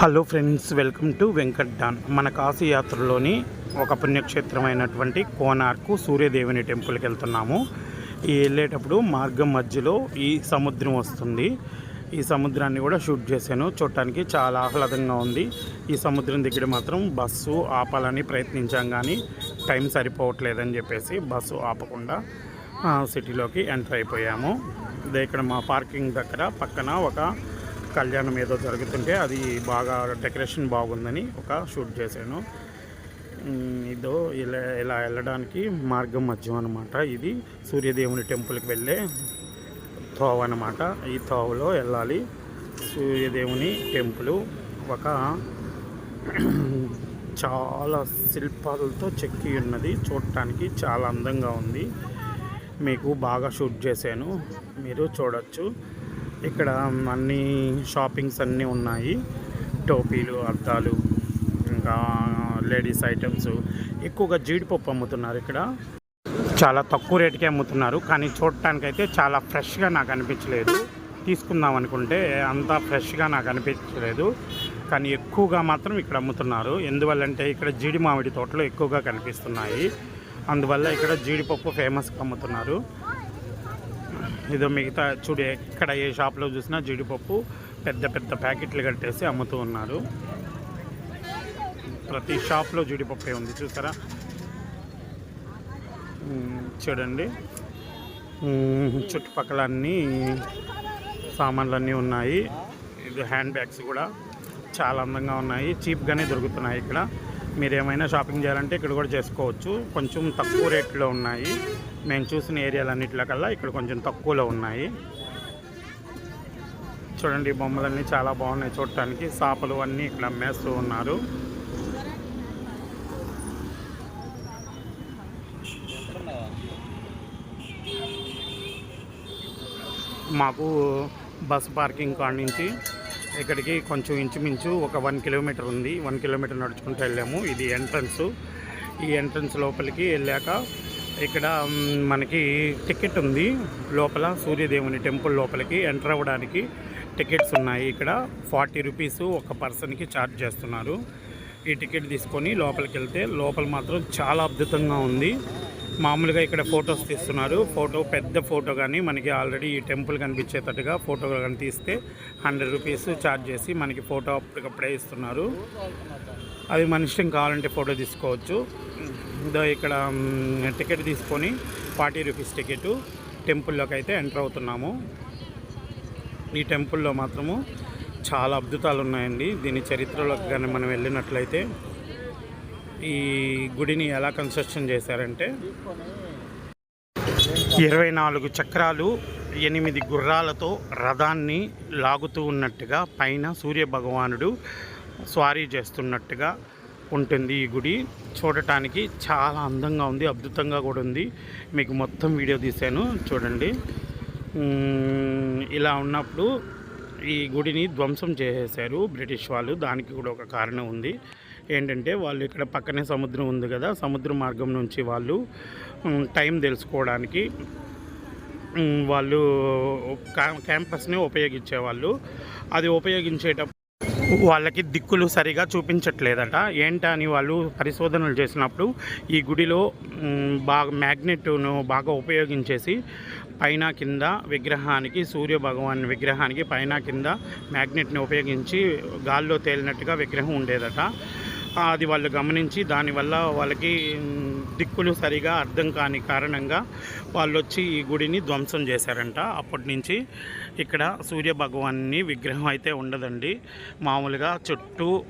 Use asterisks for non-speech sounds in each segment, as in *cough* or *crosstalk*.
Hello friends welcome to Venkat Don మన కాశీయాత్రలోని ఒక పుణ్యక్షేత్రం అయినటువంటి కోనార్కు సూర్యదేవుని టెంపుల్కి వెళ్తున్నాము. ఈ వెళ్ళేటప్పుడు మార్గం మధ్యలో ఈ సముద్రం వస్తుంది. ఈ సముద్రాన్ని కూడా షూట్ చేశాను. చూడటానికి చాలా ఆహ్లాదంగా ఉంది. ఈ సముద్రం దగ్గర మాత్రం బస్సు ఆపాలని ప్రయత్నించాం కానీ టైం సరిపోవట్లేదని చెప్పేసి బస్సు ఆపకుండా సిటీలోకి ఎంటర్ అయిపోయాము. ఇక్కడ మా పార్కింగ్ దగ్గర పక్కన ఒక కళ్యాణం ఏదో జరుగుతుంటే అది బాగా డెకరేషన్ బాగుందని ఒక షూట్ చేశాను. ఇదో ఇలా ఇలా వెళ్ళడానికి మార్గం మధ్యం అనమాట ఇది సూర్యదేవుని టెంపుల్కి వెళ్ళే తోవ అనమాట ఈ తోవలో వెళ్ళాలి. సూర్యదేవుని టెంపుల్ ఒక *clears throat* చాలా శిల్పాలతో చెక్కి ఉన్నది. చూడటానికి చాలా అందంగా ఉంది. మీకు బాగా షూట్ చేశాను. మీరు చూడొచ్చు. ఇక్కడ అన్ని షాపింగ్స్ అన్నీ ఉన్నాయి. టోపీలు అద్దాలు ఇంకా లేడీస్ ఐటమ్స్ ఎక్కువగా జీడిపప్పు అమ్ముతున్నారు ఇక్కడ. చాలా తక్కువ రేటుకే అమ్ముతున్నారు కానీ చూడటానికైతే చాలా ఫ్రెష్గా నాకు అనిపించలేదు. తీసుకుందాం అనుకుంటే అంత ఫ్రెష్గా నాకు అనిపించలేదు. కానీ ఎక్కువగా మాత్రం ఇక్కడ అమ్ముతున్నారు. ఎందువల్లంటే ఇక్కడ జీడి మామిడి తోటలు ఎక్కువగా కనిపిస్తున్నాయి. అందువల్ల ఇక్కడ జీడిపప్పు ఫేమస్గా అమ్ముతున్నారు. ఇదో మిగతా చూడు ఎక్కడ ఏ షాప్లో చూసినా జీడిపప్పు పెద్ద పెద్ద ప్యాకెట్లు కట్టేసి అమ్ముతూ ఉన్నారు. ప్రతి షాప్లో జీడిపప్పే ఉంది చూసారా? చూడండి. చుట్టుపక్కల అన్నీ సామాన్లన్నీ ఉన్నాయి. ఇది హ్యాండ్ బ్యాగ్స్ కూడా చాలా అందంగా ఉన్నాయి. చీప్గానే దొరుకుతున్నాయి ఇక్కడ. మీరు ఏమైనా షాపింగ్ చేయాలంటే ఇక్కడ కూడా చేసుకోవచ్చు. కొంచెం తక్కువ రేట్లో ఉన్నాయి. మేము చూసిన ఏరియాలన్నింటిలో కల్లా ఇక్కడ కొంచెం తక్కువలో ఉన్నాయి. చూడండి బొమ్మలన్నీ చాలా బాగున్నాయి చూడటానికి. చేపలు అన్నీ ఇక్కడ అమ్మేస్తూ ఉన్నారు. మాకు బస్ పార్కింగ్ కాడ నుంచి ఇక్కడికి కొంచెం ఇంచుమించు ఒక వన్ కిలోమీటర్ ఉంది. వన్ కిలోమీటర్ నడుచుకుంటూ వెళ్ళాము. ఇది ఎంట్రన్స్ ఈ ఎంట్రన్స్ లోపలికి వెళ్ళాక ఇక్కడ మనకి టికెట్ ఉంది. లోపల సూర్యదేవుని టెంపుల్ లోపలికి ఎంటర్ అవ్వడానికి టికెట్స్ ఉన్నాయి. ఇక్కడ ఫార్టీ రూపీస్ ఒక పర్సన్కి ఛార్జ్ చేస్తున్నారు. ఈ టికెట్ తీసుకొని లోపలికి వెళ్తే లోపల మాత్రం చాలా అద్భుతంగా ఉంది. మామూలుగా ఇక్కడ ఫొటోస్ తీస్తున్నారు. ఫోటో పెద్ద ఫోటో కానీ మనకి ఆల్రెడీ ఈ టెంపుల్ కనిపించేటట్టుగా ఫోటో కానీ తీస్తే హండ్రెడ్ రూపీస్ ఛార్జ్ చేసి మనకి ఫోటో అప్పటికప్పుడే ఇస్తున్నారు. అది మన ఇష్టం కావాలంటే ఫోటో తీసుకోవచ్చు. ఇక్కడ టికెట్ తీసుకొని ఫార్టీ రూపీస్ టికెట్ టెంపుల్లోకి అయితే ఎంటర్ అవుతున్నాము. ఈ టెంపుల్లో మాత్రము చాలా అద్భుతాలు ఉన్నాయండి దీని చరిత్రలోకి కానీ మనం వెళ్ళినట్లయితే ఈ గుడిని ఎలా కన్స్ట్రక్షన్ చేశారంటే ఇరవై నాలుగు చక్రాలు ఎనిమిది గుర్రాలతో రథాన్ని లాగుతూ ఉన్నట్టుగా పైన సూర్య భగవానుడు స్వారీ చేస్తున్నట్టుగా ఉంటుంది ఈ గుడి. చూడటానికి చాలా అందంగా ఉంది అద్భుతంగా కూడా ఉంది. మీకు మొత్తం వీడియో తీశాను చూడండి. ఇలా ఉన్నప్పుడు ఈ గుడిని ధ్వంసం చేసేశారు బ్రిటిష్ వాళ్ళు. దానికి కూడా ఒక కారణం ఉంది. ఏంటంటే వాళ్ళు ఇక్కడ పక్కనే సముద్రం ఉంది కదా సముద్ర మార్గం నుంచి వాళ్ళు టైం తెలుసుకోవడానికి వాళ్ళు క్యా- క్యాంపస్ని ఉపయోగించేవాళ్ళు. అది ఉపయోగించేటప్పుడు వాళ్ళకి దిక్కులు సరిగా చూపించట్లేదట. ఏంటని వాళ్ళు పరిశోధనలు చేసినప్పుడు ఈ గుడిలో బాగా మ్యాగ్నెట్ను బాగా ఉపయోగించేసి పైన కింద విగ్రహానికి సూర్య భగవాన్ విగ్రహానికి పైన కింద మ్యాగ్నెట్ని ఉపయోగించి గాల్లో తేలినట్టుగా విగ్రహం ఉండేదట. అది వాళ్ళు గమనించి దానివల్ల వాళ్ళకి దిక్కులు సరిగా అర్థం కాని కారణంగా వాళ్ళు వచ్చి ఈ గుడిని ధ్వంసం చేశారంట. అప్పటి నుంచి ఇక్కడ సూర్య భగవాన్ని విగ్రహం అయితే ఉండదండి. మామూలుగా చుట్టూ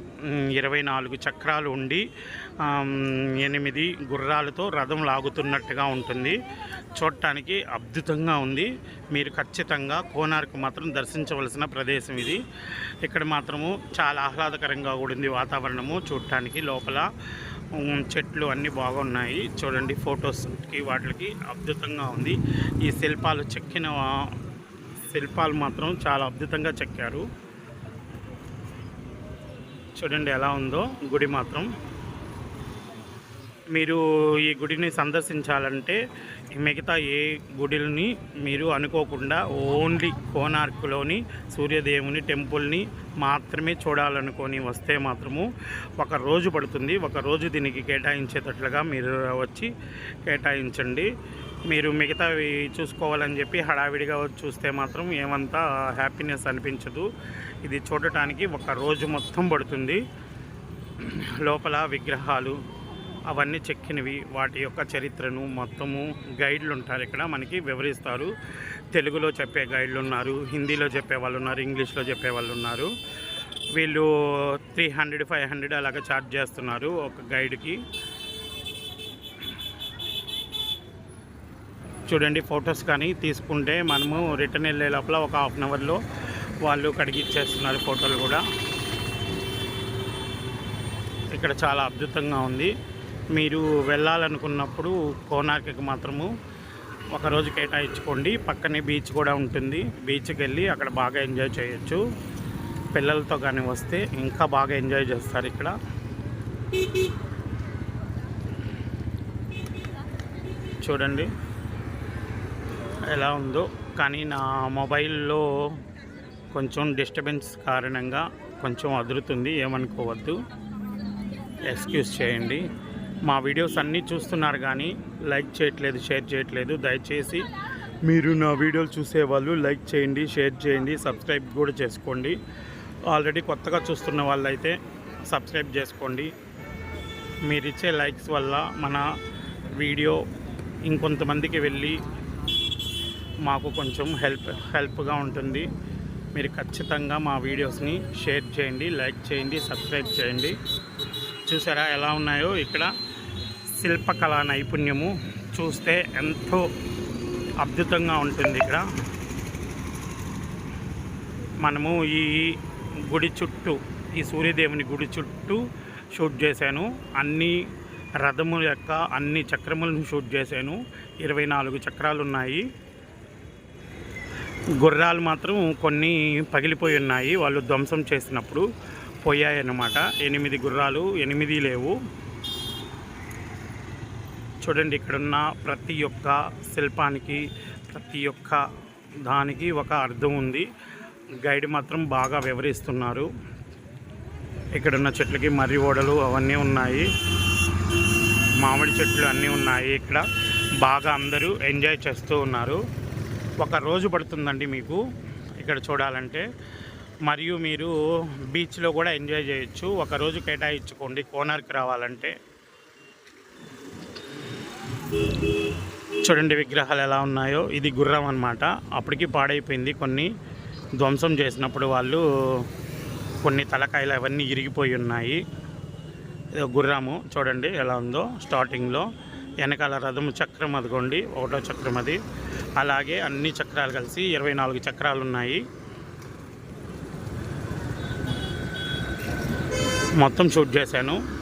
ఇరవై నాలుగు చక్రాలు ఉండి ఎనిమిది గుర్రాలతో రథం లాగుతున్నట్టుగా ఉంటుంది. చూడటానికి అద్భుతంగా ఉంది. మీరు ఖచ్చితంగా కోనార్కు మాత్రం దర్శించవలసిన ప్రదేశం ఇది. ఇక్కడ మాత్రము చాలా ఆహ్లాదకరంగా కూడా ఉంది వాతావరణము. చూడటానికి లోపల చెట్లు అన్నీ బాగున్నాయి. చూడండి ఫొటోస్కి వాటికి అద్భుతంగా ఉంది. ఈ శిల్పాలు చెక్కిన శిల్పాలు మాత్రం చాలా అద్భుతంగా చెక్కారు. చూడండి ఎలా ఉందో. గుడి మాత్రం. మీరు ఈ గుడిని సందర్శించాలంటే మిగతా ఏ గుడిని మీరు అనుకోకుండా ఓన్లీ కోనార్క్లోని సూర్యదేవుని టెంపుల్ని మాత్రమే చూడాలనుకొని వస్తే మాత్రము ఒక రోజు పడుతుంది. ఒక రోజు దీనికి కేటాయించేటట్లుగా మీరు వచ్చి కేటాయించండి. మీరు మిగతావి చూసుకోవాలని చెప్పి హడావిడిగా చూస్తే మాత్రం ఏమంతా హ్యాపీనెస్ అనిపించదు. ఇది చూడటానికి ఒక రోజు మొత్తం పడుతుంది. లోపల విగ్రహాలు అవన్నీ చెక్కినవి. వాటి యొక్క చరిత్రను మొత్తము గైడ్లు ఉంటారు ఇక్కడ మనకి వివరిస్తారు. తెలుగులో చెప్పే గైడ్లు ఉన్నారు హిందీలో చెప్పే వాళ్ళు ఉన్నారు ఇంగ్లీష్లో చెప్పే వాళ్ళు ఉన్నారు. వీళ్ళు త్రీ హండ్రెడ్ ఫైవ్ హండ్రెడ్ అలాగ ఛార్జ్ చేస్తున్నారు ఒక గైడ్కి చూడండి ఫొటోస్ కానీ తీసుకుంటే మనము రిటర్న్ వెళ్ళే లోపల ఒక హాఫ్ అన్ అవర్లో వాళ్ళు కడిగిచ్చేస్తున్నారు ఫోటోలు కూడా. ఇక్కడ చాలా అద్భుతంగా ఉంది. మీరు వెళ్ళాలనుకున్నప్పుడు కోనార్కి మాత్రము ఒకరోజు కేటాయించుకోండి. పక్కనే బీచ్ కూడా ఉంటుంది. బీచ్కి వెళ్ళి అక్కడ బాగా ఎంజాయ్ చేయొచ్చు. పిల్లలతో కానీ వస్తే ఇంకా బాగా ఎంజాయ్ చేస్తారు ఇక్కడ. చూడండి. ఎలా ఉందో. కానీ నా మొబైల్లో కొంచెం డిస్టర్బెన్స్ కారణంగా కొంచెం అదురుతుంది. ఏమనుకోవద్దు. ఎక్స్క్యూజ్ చేయండి. మా వీడియోస్ అన్నీ చూస్తున్నారు కానీ లైక్ చేయట్లేదు షేర్ చేయట్లేదు. దయచేసి మీరు నా వీడియోలు చూసేవాళ్ళు లైక్ చేయండి షేర్ చేయండి సబ్స్క్రైబ్ కూడా చేసుకోండి. ఆల్రెడీ కొత్తగా చూస్తున్న వాళ్ళైతే సబ్స్క్రైబ్ చేసుకోండి. మీరు ఇచ్చే లైక్స్ వల్ల మన వీడియో ఇంకొంతమందికి వెళ్ళి మాకు కొంచెం హెల్ప్ హెల్ప్గా ఉంటుంది. మీరు ఖచ్చితంగా మా వీడియోస్ని షేర్ చేయండి లైక్ చేయండి సబ్స్క్రైబ్ చేయండి. చూసారా ఎలా ఉన్నాయో ఇక్కడ? శిల్పకళా నైపుణ్యము చూస్తే ఎంతో అద్భుతంగా ఉంటుంది ఇక్కడ. మనము ఈ గుడి చుట్టూ ఈ సూర్యదేవుని గుడి చుట్టూ షూట్ చేశాను. అన్ని రథముల యొక్క అన్ని చక్రములను షూట్ చేశాను. ఇరవై నాలుగు చక్రాలు ఉన్నాయి గుర్రాలు మాత్రం కొన్ని పగిలిపోయి ఉన్నాయి. వాళ్ళు ధ్వంసం చేసినప్పుడు పోయాయన్నమాట. ఎనిమిది గుర్రాలు ఎనిమిది లేవు. చూడండి ఇక్కడున్న ప్రతి ఒక్క శిల్పానికి ప్రతి ఒక్క దానికి ఒక అర్థం ఉంది. గైడ్ మాత్రం బాగా వివరిస్తున్నారు. ఇక్కడున్న చెట్లకి మర్రి ఓడలు అవన్నీ ఉన్నాయి. మామిడి చెట్లు అన్నీ ఉన్నాయి ఇక్కడ. బాగా అందరూ ఎంజాయ్ చేస్తూ ఉన్నారు. ఒక రోజు పడుతుందండి మీకు. ఇక్కడ చూడాలంటే మరియు మీరు బీచ్లో కూడా ఎంజాయ్ చేయొచ్చు. ఒక రోజు కేటాయించుకోండి. కోనార్కి రావాలంటే చూడండి విగ్రహాలు ఎలా ఉన్నాయో. ఇది గుర్రం అనమాట అప్పటికి పాడైపోయింది కొన్ని. ధ్వంసం చేసినప్పుడు వాళ్ళు కొన్ని తలకాయలు అవన్నీ ఇరిగిపోయి ఉన్నాయి. గుర్రము చూడండి ఎలా ఉందో స్టార్టింగ్లో. వెనకాల రథము చక్రం అదిగోండి ఒకటో చక్రం అది. అలాగే అన్ని చక్రాలు కలిసి ఇరవై నాలుగు చక్రాలు ఉన్నాయి. మొత్తం షూట్ చేశాను.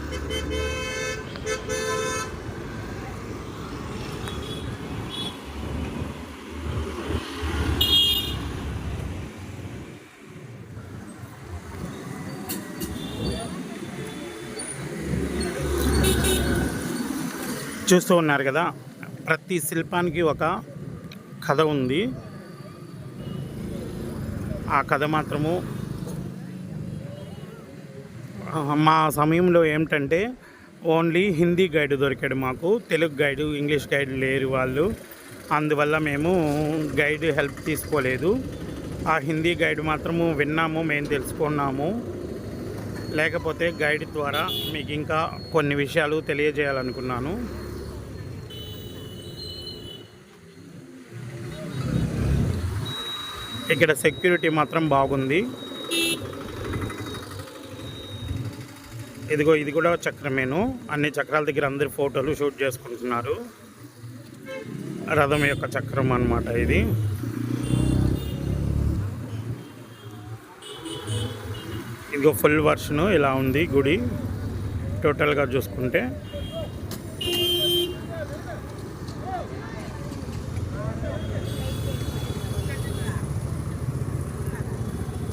చూస్తూ ఉన్నారు కదా ప్రతి శిల్పానికి ఒక కథ ఉంది. ఆ కథ మాత్రము మా సమయంలో ఏమిటంటే ఓన్లీ హిందీ గైడ్ దొరికాడు మాకు తెలుగు గైడు ఇంగ్లీష్ గైడ్ లేరు వాళ్ళు. అందువల్ల మేము గైడ్ హెల్ప్ తీసుకోలేదు. ఆ హిందీ గైడ్ మాత్రము విన్నాము మేము తెలుసుకున్నాము. లేకపోతే గైడ్ ద్వారా మీకు ఇంకా కొన్ని విషయాలు తెలియజేయాలనుకున్నాను. ఇక్కడ సెక్యూరిటీ మాత్రం బాగుంది. ఇదిగో ఇది కూడా చక్రమేను. అన్ని చక్రాల దగ్గర అందరు ఫోటోలు షూట్ చేసుకుంటున్నారు. రథం యొక్క చక్రం అన్నమాట ఇది. ఇదిగో ఫుల్ వర్షను ఇలా ఉంది గుడి. టోటల్గా చూసుకుంటే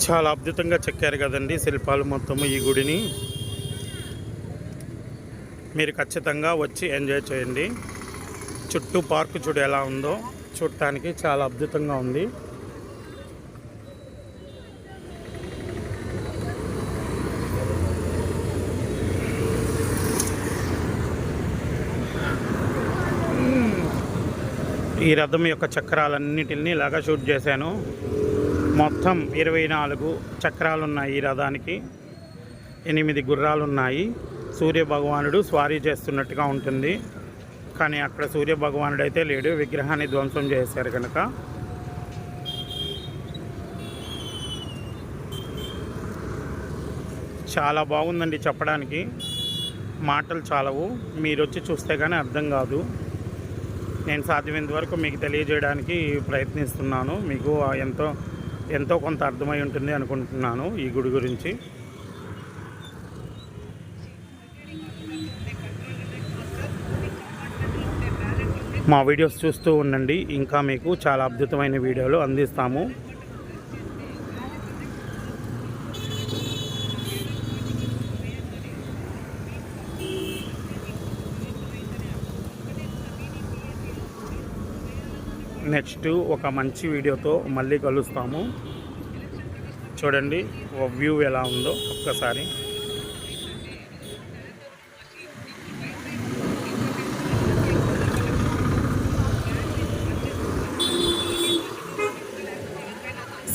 చాలా అద్భుతంగా చెక్కారు కదండి శిల్పాలు మొత్తము ఈ గుడిని. మీరు ఖచ్చితంగా వచ్చి ఎంజాయ్ చేయండి. చుట్టూ పార్క్ చూడు ఎలా ఉందో చూడటానికి చాలా అద్భుతంగా ఉంది. ఈ రథం యొక్క చక్రాలన్నిటిని ఇలాగా షూట్ చేశాను. మొత్తం ఇరవై నాలుగు చక్రాలు ఉన్నాయి ఈ రథానికి. ఎనిమిది గుర్రాలు ఉన్నాయి సూర్య భగవానుడు స్వారీ చేస్తున్నట్టుగా ఉంటుంది. కానీ అక్కడ సూర్యభగవానుడు అయితే లేడు. విగ్రహాన్ని ధ్వంసం చేశారు కనుక చాలా బాగుందండి చెప్పడానికి. మాటలు చాలవు. మీరు వచ్చి చూస్తే కానీ అర్థం కాదు. నేను సాధ్యమైనంత వరకు మీకు తెలియజేయడానికి ప్రయత్నిస్తున్నాను. మీకు ఎంతో ఎంతో కొంత అర్థమై ఉంటుంది అనుకుంటున్నాను ఈ గుడి గురించి. మా వీడియోస్ చూస్తూ ఉండండి. ఇంకా మీకు చాలా అద్భుతమైన వీడియోలు అందిస్తాము. నెక్స్ట్ ఒక మంచి వీడియోతో మళ్ళీ కలుస్తాము. చూడండి వ్యూ ఎలా ఉందో ఒక్కసారి.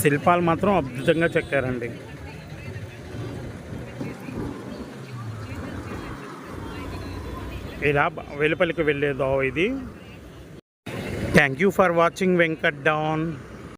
శిల్పాలు మాత్రం అద్భుతంగా చెక్కారండి. ఇలా వెలుపలికి వెళ్ళేదో ఇది. Thank you for watching Venkat Down.